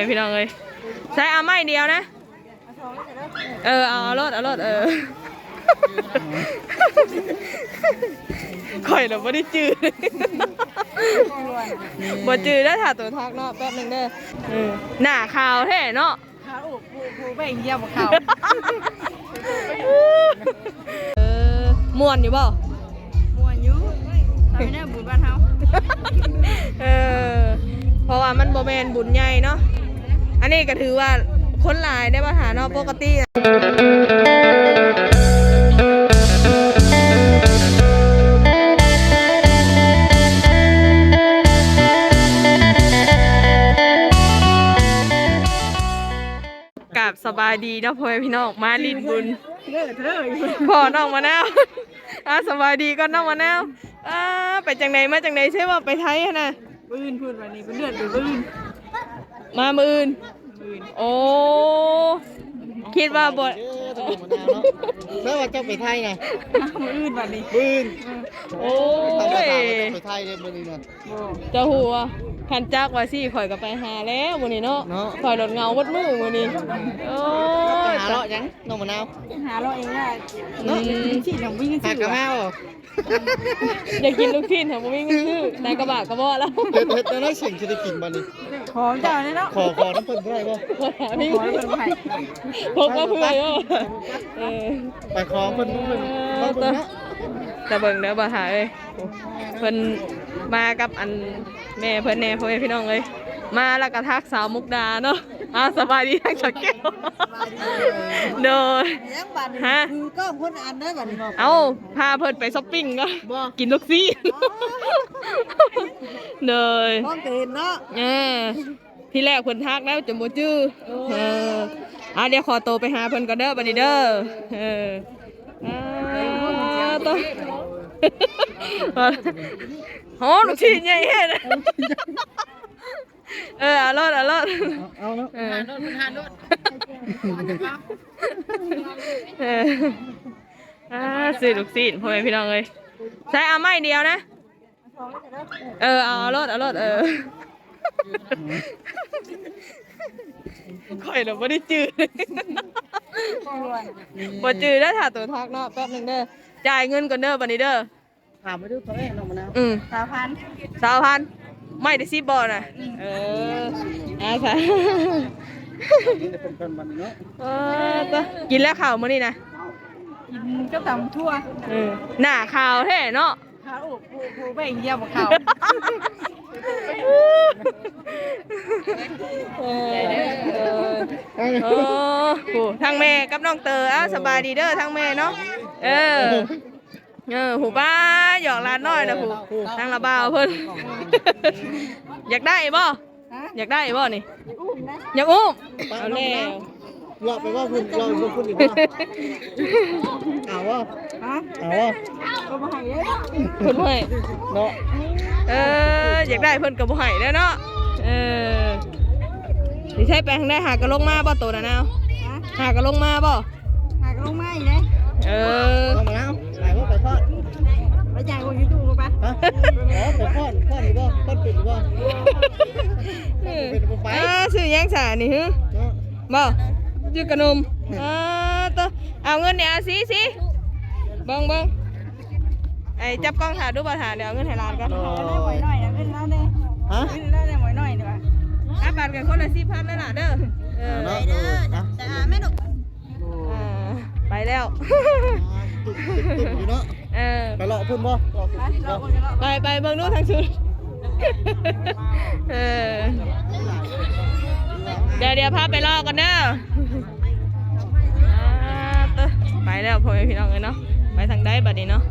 ม่พี่น้องเลยใช้เอาไม้เดียวนะ เออเอาเอารถเอารถเออข่อยเราไม่ได้จืดบ่จืดได้ถ่าตัวทักเนาะแป๊บหนึงเด้อเออหน้าขาวแท้เนาะขาอุบผูผูแบ่งเยี่ยมเขาเออม่วนอยู่เปล่าม่วนอยู่ทำไม่ได้บุญบ้านเฮาเออเพราะว่ามันโบแมนบุญใหญ่เนาะ อันนี้ก็ถือว่าคนหลายได้ปัญหาเนาะปกติอะกับสบายดีเนาะพ่อแม่พี่น้องมาลินบุญเลิศเลยพ่อน้องมะนาวอะสบายดีก็น้องมะนาวอ่าไปจังไหนมาจังไหนใช่ว่าไปไทยอะนะปืนพูดวันนี้เป็นเลือดหรือปืน มามืออื่นปืนโอ้ คิดว่าบทเออถูกมะนาวเนาะแล้วว่าเจ้าไปไทยไงมืออื่นวันนี้ปืนโอ้ทำภายษาว่าจะไปไทยเลยมื้อนี้นั่นโอ้เจะหัวคันจักว่าสิข่อยก็ไปหาแล้วมื้อนี้เนาะเนาะข่อยรถเงาวัดมือมื้อนี้โอ้ไป ยหาเลาะยังน้องมะนาวหาเราเองได้อืเนาะมที่ทำวิ่งหากกระแมวอยากกินลูกชิ้นค่ะบ่มีเงินซื้อแต่กระบะกระบอกแล้วเฮ็ดเฮ็ดแล้วได้เสียงจะได้กินบ่นี่ของเจ้าเนี่ยเนาะขอขอน้ำเพิ่นบ่ได้บ่ขอหาพี่ขอแล้วเป็นไผ่พกก็เพื่อนเนาะเออไปขอเพิ่นเพิ่นเพิ่นเพิ่นเนาะแต่เบิ่งเด้อบ่หาเอ้ยเพิ่นมากับอันแม่เพิ่นแน่พ่อแม่พี่น้องเอ้ยมาแล้วก็ทักสาวมุกดาเนาะ อ่าสบายดีทั้งสองแก้วโดยยังบันฮะ คือก็คนอ่านได้บันนี้เอาพาเพิ่นไปช้อปปิ้งก็กินลูกซี่โดยมองเห็นเนาะเออที่แรกเพิ่นทักแล้วจนบ่จื้อเอออะเดี๋ยวขอโตวไปหาเพิ่นก่อนเด้อบัดนี้เด้อเอออ่าตัวโอ้ลูกชิ้นใหญ่เฮ็ด เออเอารถเอารถเอาเนาะเออเอออ่าซื้อลูกชิ้นพ่อแม่พี่น้องเอ้ยใช้เอาไม้เดียวนะ เออเอารถเอารถเออข่อยเราไม่ได้จืดบ่จืดได้อถ่าตัวทักเนาะแป๊บหนึงเด้อจ่ายเงินก่อนเด้อบัดนี้เด้อถามไปดูตัวแรกน้องมะนาวอืมสามพันสาวพัน ไม่ได้ซีบอลนะเอออาค่ะนี่เพิ่นเพิ่นบัดนี้เนาะเออตัวกินแล้วข่าวมื้อนี้นะกินก็ตำทั่วเออหน้าข่าวแท้เนาะขาอุบผูผูแบ่งเยี่ยมเขาเออเออโอ้โหทางแม่กับน้องเตออ้าวสบายดีเด้อทางแม่เนาะเออ เออหูป้าหยอกหลานน้อยนะหูทางละบ่าวเพิ่น อยากได้บ่ฮะอยากได้บ่นี่อุ้มนะอยากอุ้มไปเอาน้องแล้มะนาววว่าไปว่าเพิ่นว่าเพิ่นพูดอีกว่าเอาว่าฮะเอาว่าก็มาให้เด้อเพิ่นให้เนาะเอออยากได้เพิ่นก็บ่ให้แล้วเนาะเออสิใช้ไปทางได้หากระลงมาบ่ตัวน่ะนาวฮะหากระลงมาบ่หากลงมาอีกเลยเออ น้องมะนาวไปว่าไปทอดไปจ่ายคนที่ตู้ลงไปฮะอ๋อไปทอดทอดอีกบ่ทอดเป็ดอีกบ่เป็นบ่ไปอ่าซื้อหยังซะนี่ฮึเนาะบ่ซื้อกระนมอ่าตัวเอาเงินเนี่ยเอาสิสิเบิ่งเบิ่งไอ้จับกล้องถ่ายดูบ่ถ่ายเดี๋ยวเอาเงินให้หลานก่อนเอาได้หน่อยหน่อยนะเป็นแล้วเนี่ยฮะเป็นแล้วเนี่ยหน่อยหน่อยดีกว่าอะบาทกันคนละ10,000นั่นล่ะเด้อเออเนาะเออนะแต่แม่หนูอ่าไปแล้ว ตุ่มตุ่มตุ่มอยู่เนาะเออไปเลาะพุ่นบ่เลาะพุ่นเราบ่คนกันแล้วไปไปเบิ่งดูทางชุดเออเดี๋ยวเดี๋ยวพาไปรอกันเด้ออ่าเต้อไปแล้วพ่อแม่พี่น้องเลยเนาะไปทางใดบัดนี้เนาะ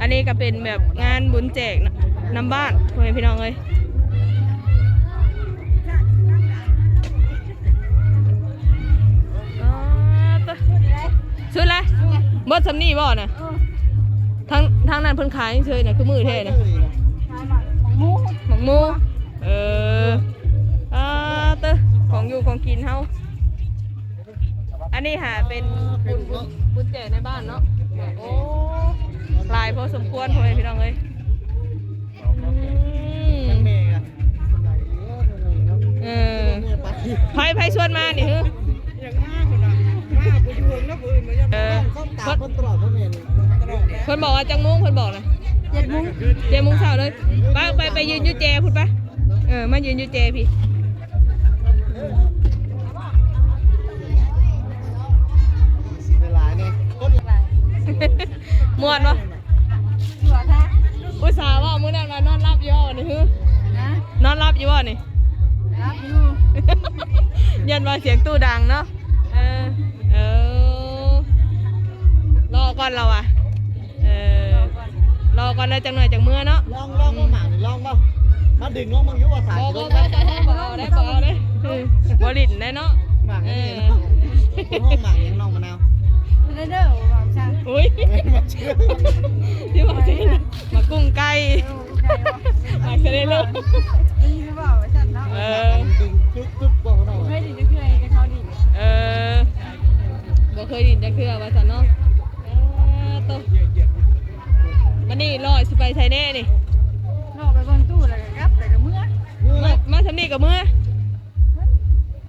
อันนี้ก็เป็นแบบงานบุญแจกน้ำบ้านพ่อแม่พี่น้องเลยอ่าเต้อชุดอะไร เบิดสำนีบ่น่ะทางทางนั้นเพิ่นขายเฉยๆน่ะคือมือเท่น่ะหมักหมูเอออ่าเตอของอยู่ของกินเฮาอันนี้หาเป็นบุญบุญบุญแจกในบ้านเนาะโอ้หลายพอสมควรพ่อแม่พี่น้องเลยอืมทั้งแม่กันเออเนี่ยไปไผไผชวนมานี่เฮ้ เออต้องตามเพิ่นตลอดเพิ่นเห็นตลอดนะเพิ่นบอกว่าจังมุ้งเพิ่นบอกนะเจ็ดโมงเจ็ดโมงเช้าเลยไปไปไปยืนอยู่แจพุ่นปะเออมายืนอยู่แจพี่เวลาเนี่ยคนม่วนบ่หัวท่าอุตส่าห์ว่ามื้อนั้นว่านอนรับอยู่บ่นี่ฮึนะนอนรับอยู่บ่นี่รับอยู่ยันว่าเสียงตู้ดังเนาะเออ เออรอก่อนเราอะเออรอก่อนแล้วจังหน่อยจังเมื่อเนาะลองลองมาหมานี่ลองบ่มาดึงลองมึงอยู่ว่าสายบอสิบลองบได้อบอเอาได้บอเอาได้เออบอลินได้เนาะหมากเอนี่อเนาะห้องหมากยังน้องมะนาวเด้อเด้อบอกช่างอุ้ยมาเชื่อที่บอกที่มากุ้งไก่มาเสด็จลูกนี่หรือเปล่าฉันเนาะเอเอออดึง เคยดินจะคือว่าสันเนาะเออโตมันนี่ลอยสิไปไทยแน่นี่นอกไปบนตู้แล้วก็กลับแต่ก็เมื่อมือมาละมาทำนี่กับเมื่อ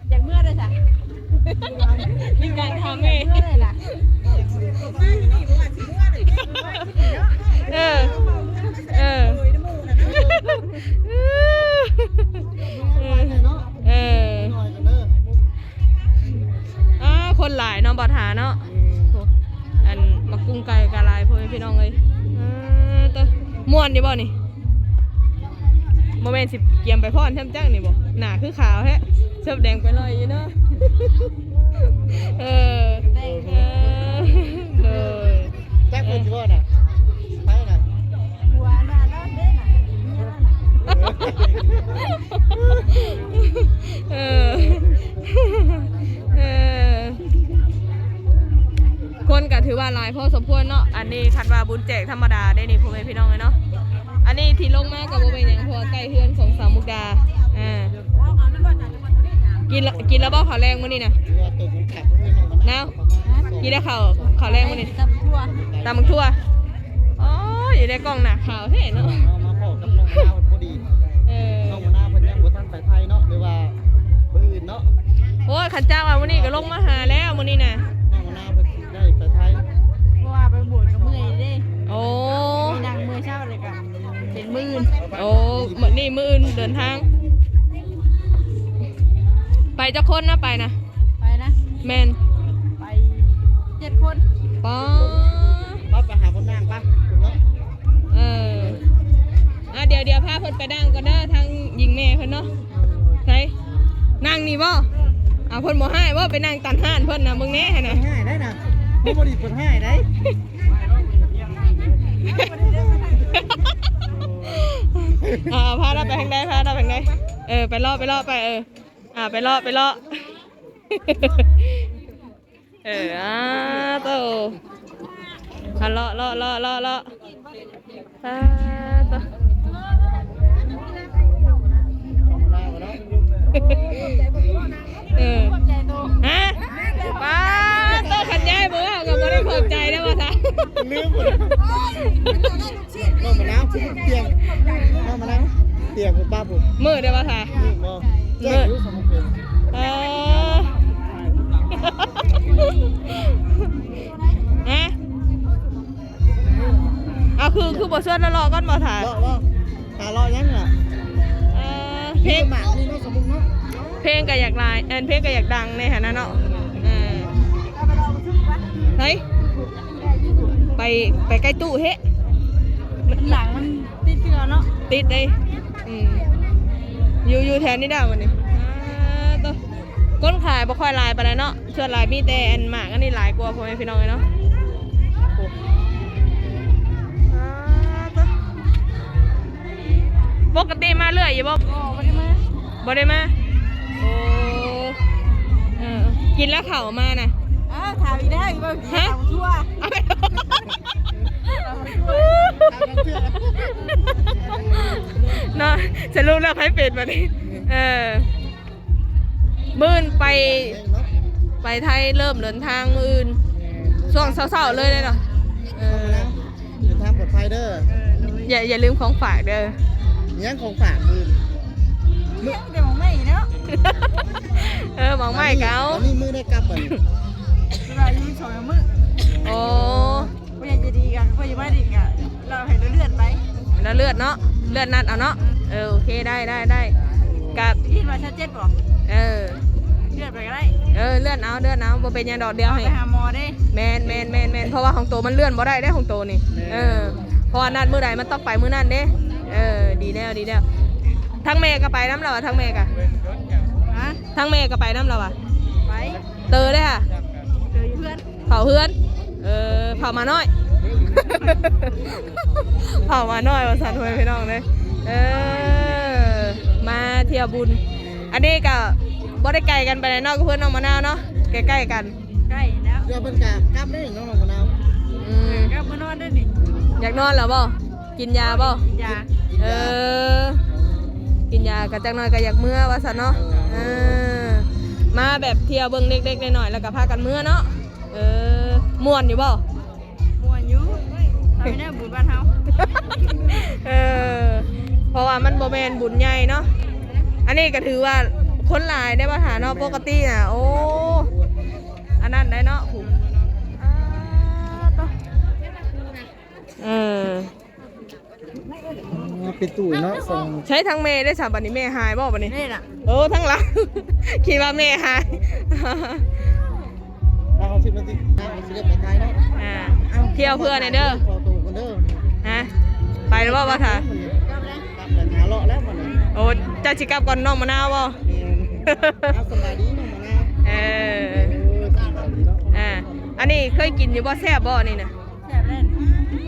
อยากเมื่อได้จ้ะมีการทำเอง ม่วนอยู่บ่นี่โมเมนต์สิเกียมไปพ่อนแช่มจังนี่บ่หนาคือขาวแฮะเสื้อแดงไปเลยอยู่เนาะเออเออเลยแจ็คเป็นชั่วน่ะไปน่ะหัวน้าด้านเด้น่ะเอน่ะเออเออคนก็ถือว่าหลายพอสมควรเนาะอันนี้คันว่าบุญแจกธรรมดาได้นี่พ่อแม่พี่น้องเลยเนาะ นนี้ที่ลงมากับโบเป็นหยังเพราะว่าใกล้เฮือนของสาวมุกดา อ่า กินละกินแล้วบ่ขาวแรงมื้อนี้นะเรือตุ่มขับไม่น้องมะนาวกินได้ข้าวขาวแรงมื้อนี้ตำทั่วตามมึงทั่วอ๋ออยู่ในกล่องหนักขาวเท่เนาะเอามาพอกับน้องมะนาวพอดีเออ น้องมะนาวเพิ่นยังบ่ทันไปไทยเนาะหรือว่าเบอร์อื่นเนาะโอ้ยขันจ้างว่ามื้อนี้ก็ลงมาหาแล้วมื้อนี้น่ะน้องมะนาวเพิ่นสิได้ไปไทยเพราะว่าไปบวชกับเมื่อยเด้ มื่นโอ้มื้อนี่มื้ออื่นเดินทาง ไปเจ้าคนนะไปนะ ไปนะ แมนไปเจ็ดคนป้อปั๊บไปหาคนนางปะคุณเนาะเอออะเดี๋ยวเดี๋ยวพาเพิ่นไปดังก่อนเด้อทางหญิงแม่เพิ่นเนาะใช่นั่งนี่บ่อ่าเพิ่นบ่ให้บ่ไปนั่งตันห้านเพิ่นน่ะมึงแน่หั่นน่ะให้ได้นะบ่บ่ดีเพิ่นให้ได้ อ่าพาเราไปทางใดพาเราไปทางใดเออไปรอไปรอไปเอออ่าไปรอไปรอเอออ่าโตอะเลาะเลาะเลาะเลาะเลาะอ่าโตน้อเออฮะป้า โตขันย้ายบ่ว่าก็บ่ได้ขอบใจแล้วว่าซะลืมหมดน้องมะนาวเตียมน้องมะนาวเตียมคุณป้าผมมือได้ว่าซะลืมบ่แจ้งอยู่สมเนเออฮะเอาคือคือบ่ชวนแล้วรอก่อนบ่ถ่ายเลาะว่าหารอยังน่ะเอเพลงกนี่เนาะสมมติเนาะเพลงก็อยากลายเอ็นเพลงก็อยากดังในฐานะเนาะเออเอาไป ลองชุบปะเฮ้ยไปไปใกล้ตู้เฮ้หลังมันติดเกลือเนาะติดเลยอืมอยู่อยู่แถวนี้ได้วันนี้อ่าตัวก้นขายบ่ค่อยลายปานใดเนาะส่วนลายมีแต่อันหมากอันนี้หลายกว่าพ่อแม่พี่น้องเลยเนาะโอ้อ่าตัวปกติมาเรื่อยอยู่บ่โอ้ไม่ได้มาบ่ได้มาโอ้เออกินแล้วเข่ามาน่ะอ้าว ถามอีกแล้วอีกว่าฮะถามทั่วเอาไปเนาะจะรู้แล้วให้เป็นมาดิเออมื่นไปเองเนาะไปไทยเริ่มเดินทางมื่นช่วงเศร้าๆเลยเลยเนาะเอน้องอมะนาวเดินทางปลอดภัยเด้ออย่าอย่าลืมของฝากเด้อยังของฝากมือเลี้ยงเดี๋ยวไม่เนาะมองไม้เกาอันนี้มือได้กลับบ่นี่ เวลาอยู่สองมื้อโอ้ผู้ใหญ่จะดีกันผู้ใหญ่ไม่ดีกันเราให้เลื่อนไปแล้วเลือดเนาะเลือดนัดเอาเนาะเออโอเคได้ได้ได้กับยินมาชัดเจนบอกเออเลื่อนไปก็ได้เออเลือดเอาเลือดเอาบ่เป็นหยังดอกเดียวเอาให้ไปหาหมอได้แมนแมนแมนแมนเพราะว่าของโตมันเลื่อนบ่ได้ได้ของโตนี่เออเพราะว่านัดมื้อใดมันต้องไปมื้อนั้นเด้เออดีแล้วดีแล้วทั้งแม่ก็ไปน้ำเราอะทั้งแม่ก็ฮะทั้งแม่ก็ไปน้ำเราอะไปเตอได้อค่ะาเพื่อน เออเผามาน้อย เผามาน้อยว่าสันทวยพี่น้องเลย เออ มาเที่ยวบุญ อันนี้ก็บ่ได้ไกลกันไปไหนเนอกกับเพื่อนน้องมะนาวเนาะ ใกล้ๆกันใกล้แล้วเดี๋ยวเพิ่นกะกลับได้น้องมะนาวอืมก็มานอนได้นี่อยากนอนแล้วบ่กินยาบ่ยา เออ กินยากะจักหน่อยก็อยากเมื่อว่าสันเนาะ เออ มาแบบเที่ยวเบิ่งเล็กๆหน่อยๆแล้วก็พากันเมื่อเนาะ เออม่วนอยู่บ่ม่วนอยู่ทำไม่ได้บุญบ้านเฮาเออเพราะว่ามันโบแมนบุญใหญ่เนาะอันนี้ก็ถือว่าคนหลายได้ปัญหาเนาะปกติน่ะโอ้อันนั้นได้เนาะผูอ่าต่อเอออ๋อเป็นตู้เนาะส่งใช้ทั้งเมย์ได้สามบันนี้เมย์หายบ่บันนี้นี่น่ะโอ้ทั้งหลังคิดว่าเมย์หาย เอาสิมาสิเอาสิเรียกไปไทยเนาะอ่าเที่ยวเพื่อนหน่อยเด้อขอตู้กันเด้อฮะไปแล้วบ่บ่ท่ากลับแล้วกลับแล้วหาเลาะแล้วบ่นี่โอ้เจ้าสิกลับก่อนน้องมะนาวบ่นี่เอาสบายดีน้องมะนาวเออเออสบายดีเนาะอ่าอันนี้เคยกินอยู่บ่แซ่บบ่นี่นะแซ่บเล่น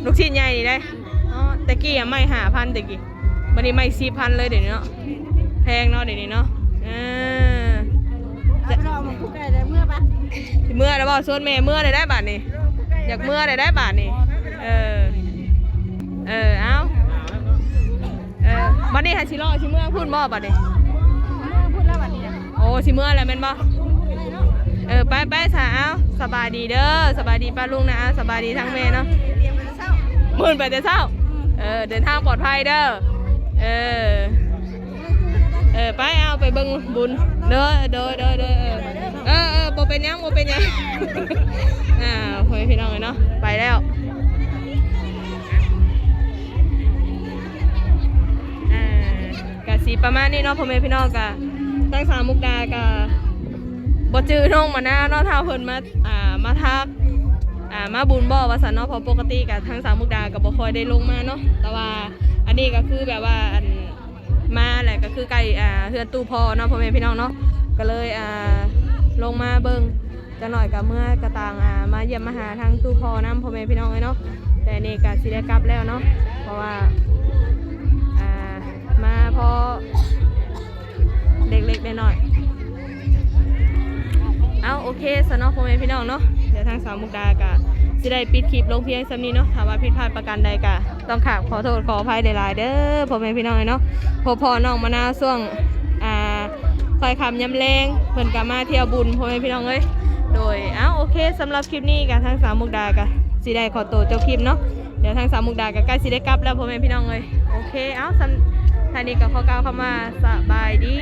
ลูกชิ้นใหญ่นี่ได้อ๋อตะกี้อะไม่หาพันตะกี้วันนี้ไม่สี่พันเลยเดี๋ยวนี้เนาะแพงเนาะเดี๋ยวนี้เนาะเออเอา ไปรอมันคู่ใกล้ได้เมื่อปะสิเมื่อแล้วบ่ส่วนแม่เมื่อได้ได้บาทนี่อยากเมื่อได้ได้บาทนี่เออเออเอาเออบัดนี้หาชิรอชิเมื่อพูดบ่บัดนี้พูดแล้ววันนี้โอ้ชิเมื่อแล้วแม่นบ่เออไปไปสาเอาสบายดีเด้อสบายดีป้าลุงนะสบายดีทั้งแม่เนาะเตรียมไปเช้ามื่นไปแต่เช้าเออเดินทางปลอดภัยเด้อเออ ไปเอาไปเบิ่งบุญเด้อเด้อเด้อเด้อเออเออเออบ่เป็นหยังบ่เป็นหยังอ่าพ่อแม่พี่น้องเลยเนาะไปแล้วอ่ากะสีประมาณนี้เนาะพ่อแม่พี่น้องกะตั้งสามมุกดากะบ่จื้อน้องมาหน้าเนาะถ้าเพิ่นมาอ่ามาทักอ่ามาบุญบ่ว่าสันเนาะเพราะปกติกับทางสามมุกดากับบ่ค่อยได้ลงมาเนาะแต่ว่าอันนี้ก็คือแบบว่าอัน มาแหละก็คือไก่อ่าเฮือนตู้พอเนาะพ่อแม่พี่น้องเนาะก็เลยอ่าลงมาเบิ่งจะหน่อยกับเมื่อกระต่างอ่ามาเยี่ยมมาหาทางตู้พอนํพ่อแม่พี่น้องเลยเนาะแต่นี่ก็สิได้กลับแล้วเนาะเพราะว่าอ่ามาพอเล็กๆน้อยเอาโอเคสนอพ่อแม่พี่น้องเนาะเดี๋ยวทางสาวมุกดากะ สิได้ปิดคลิปลงเพียงซ้ำนี้เนาะถ้าว่าผิดพลาดประการใดกะต้องขามขอโทษขออภัยหลายๆเด้อพ่อแม่พี่น้องเนาะพอพอน้องมานาช่วงอ่าคอยคำย้ำแรงเพิ่นกะมาเที่ยวบุญพ่อแม่พี่น้องเอ้ยโดยเอาโอเคสำหรับคลิปนี้กะทางสาวมุกดากะสิได้ขอตัวเจ้าคลิปเนาะเดี๋ยวทางสาวมุกดากะใกล้สิได้กลับแล้วพ่อแม่พี่น้องเอ้ยโอเคเอาสำท่านี้ก็ขอกล่าวคำว่าสบายดี